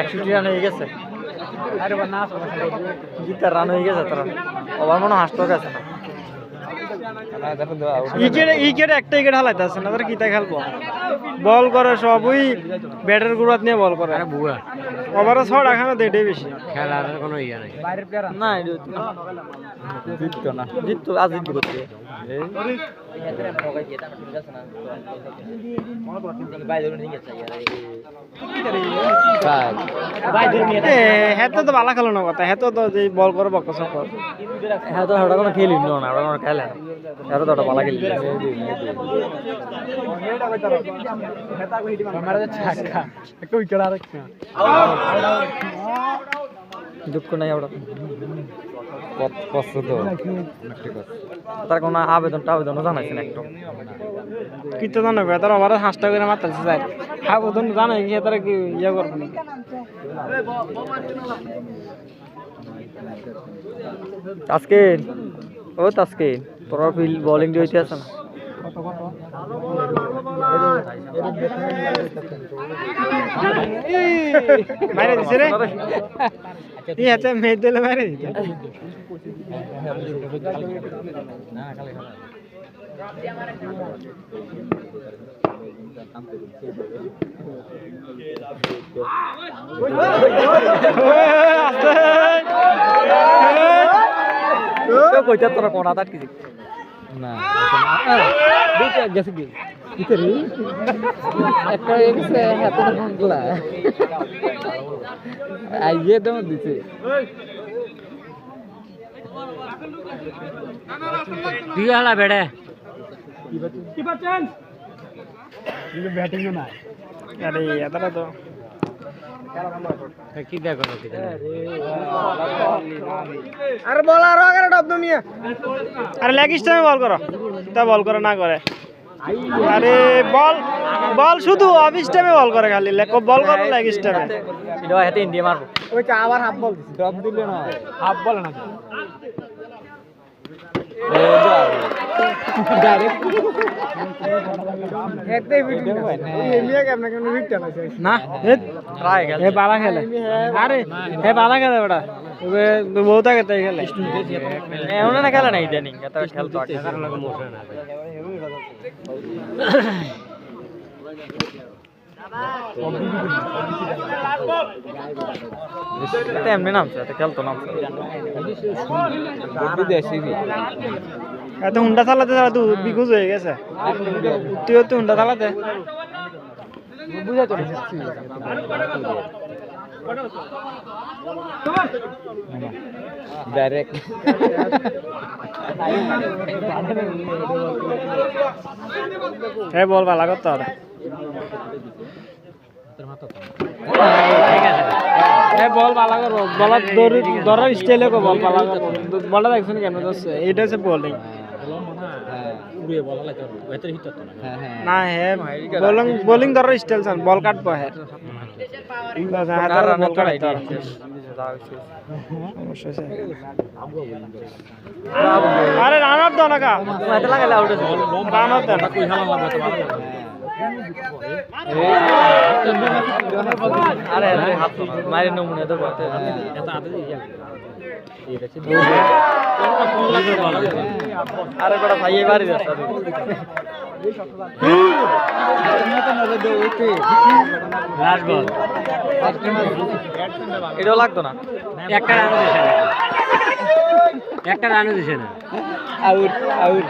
একষট্টি রান হয়ে গেছে। জিতার রান হয়ে গেছে তারা। আবার মনে হাসতে গেছে না। উইকেট একটা ইকেট হালাইতে আছে না তারা কিতা খেলব। বল করে সবই ব্যাটের গুড়াত নিয়ে বল করে। বুয়া। ওভারে ছড় এখানে দেটাই বেশি। খেলার কোনো ইয়ে নাই। না। জিততো না। জিততো আজ জিতবো করছে হেতে তো ভালো খেলো না কথা হেতে তো যে বল করে বক্ক সকর হ্যাঁ তো কোনো খেলি না ওটা কোনো খেলে না। হ্যাঁ তো ওটা ভালো খেলি দুঃখ নাই ওটা তার কোনো আবেদনটা আবেদনও জানাইছে না একটু কিতো জানো তার ওভারে হাঁসটা করে মারতেছে যায় খাব তো জানে কি তারা কি ইয়ে করব না আজকে ও আজকে তোর ফিল বোলিং দিয়ে আছে না মারে দিছে রে এই হাতে মেয়ে দিলে মারে দিছে আস্তে তো কইতে তোর কোন হাত আটকে না গেছে কি ভিতরে একটা গেছে হাতে ঢুকলা আইয়ে দম দিছে তুই হালা বেড়ে। আরে এতটা তো কি দেখো। না আরে বল আর আগে ডব দুনিয়া আরে লেগ স্টাম্পে বল করো। তা বল করে না করে। আরে বল বল শুধু অফ স্টেমে বল করে খালি লেখো বল করো লেগ স্টেমে এটা হাতে ইন্ডিয়া মারবো। ওইটা আবার হাফ বল দিছি। ড্রপ দিলে না হাফ বল না। না। ট্রাই গেল হে বালা খেলে। আরে হে বালা খেলে বেটা। বহুত আগে তাই খেলে। এমন না খেলে না ইদানিং? এত খেলতো আগে। এটা এমনি নামছে এটা খেলতো নামছে। এত হুন্ডা চালাতে চালাতে বিকুজ হয়ে গেছে। তুইও তো হুন্ডা চালাতে। ডাইরেক্ট হে বল বালা করতে হবে এ বল বালা করো বলার দৌড়ি ধরার স্টাইলে কো বল বালা করো বলটা দেখছেন কেন? এইটা হচ্ছে বোলিং না। হে বোলিং বোলিং ধরার স্টাইল চান বল কাটবো হে। আরে রানার দাও না কা লাগালে আউট রানার দেন আরে আরে হাত নমুনে করতে আরে বড় ভাই এবারে যাচ্ছে এটাও লাগতো না একটা রান দিছে না। একটা রানও দিছে না। আউট। আউট